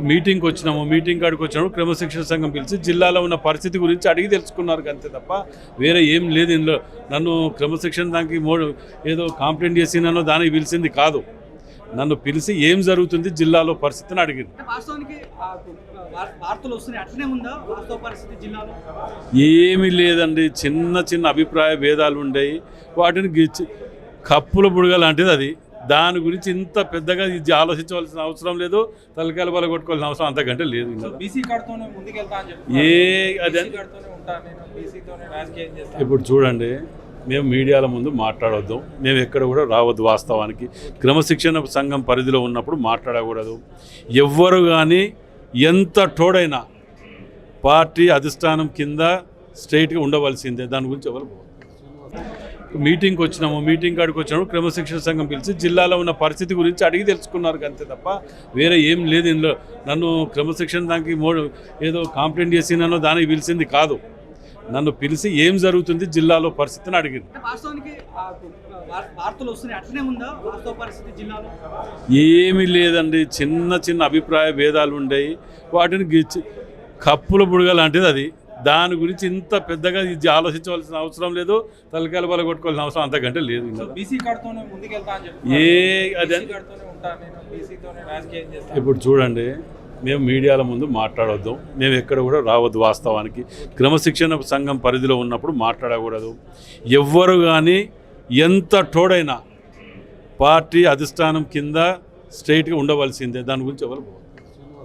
మీటింగ్కి వచ్చినాము మీటింగ్ కాడికి వచ్చినప్పుడు క్రమశిక్షణ సంఘం పిలిచి జిల్లాలో ఉన్న పరిస్థితి గురించి అడిగి తెలుసుకున్నారు అంతే తప్ప వేరే ఏం లేదు ఇందులో. నన్ను క్రమశిక్షణ దానికి మోడు ఏదో కాంప్లైంట్ చేసినానో దానికి పిలిచింది కాదు. నన్ను పిలిచి ఏం జరుగుతుంది జిల్లాలో పరిస్థితిని అడిగింది. ఏమీ లేదండి. చిన్న చిన్న అభిప్రాయ భేదాలు ఉండేవి వాటిని గిచ్చి కప్పుల బుడగ లాంటిది అది. దాని గురించి ఇంత పెద్దగా ఇది ఆలోచించవలసిన అవసరం లేదు. తలకాయల బల కొట్టుకోవాల్సిన అవసరం అంతకంటే లేదు ఏ అదే ఇప్పుడు చూడండి మేము మీడియాల ముందు మాట్లాడొద్దు. మేము ఎక్కడ కూడా రావద్దు వాస్తవానికి. క్రమశిక్షణ సంఘం పరిధిలో ఉన్నప్పుడు మాట్లాడకూడదు. ఎవ్వరు కానీ ఎంత తోడైనా పార్టీ అధిష్టానం కింద స్ట్రైట్గా ఉండవలసిందే. దాని గురించి ఎవరు. మీటింగ్కి వచ్చినాము మీటింగ్ కాడికి వచ్చినప్పుడు క్రమశిక్షణ సంఘం పిలిచి జిల్లాలో ఉన్న పరిస్థితి గురించి అడిగి తెలుసుకున్నారు అంతే తప్ప వేరే ఏం లేదు ఇందులో. నన్ను క్రమశిక్షణ దానికి మోడు ఏదో కాంప్లైంట్ చేసినానో దానికి పిలిచింది కాదు. నన్ను పిలిచి ఏం జరుగుతుంది జిల్లాలో పరిస్థితిని అడిగింది. ఏమీ లేదండి. చిన్న చిన్న అభిప్రాయ భేదాలు ఉండేవి వాటిని గిచ్చి కప్పుల బుడగ లాంటిది అది. దాని గురించి ఇంత పెద్దగా ఇది ఆలోచించవలసిన అవసరం లేదు. తలకాయల బల కొట్టుకోవాల్సిన అవసరం అంతకంటే లేదు ఏ అదే ఇప్పుడు చూడండి మేము మీడియాల ముందు మాట్లాడొద్దు. మేము ఎక్కడ కూడా రావద్దు వాస్తవానికి. క్రమశిక్షణ సంఘం పరిధిలో ఉన్నప్పుడు మాట్లాడకూడదు. ఎవ్వరు కానీ ఎంత తోడైనా పార్టీ అధిష్టానం కింద స్ట్రైట్గా ఉండవలసిందే. దాని గురించి ఎవరు.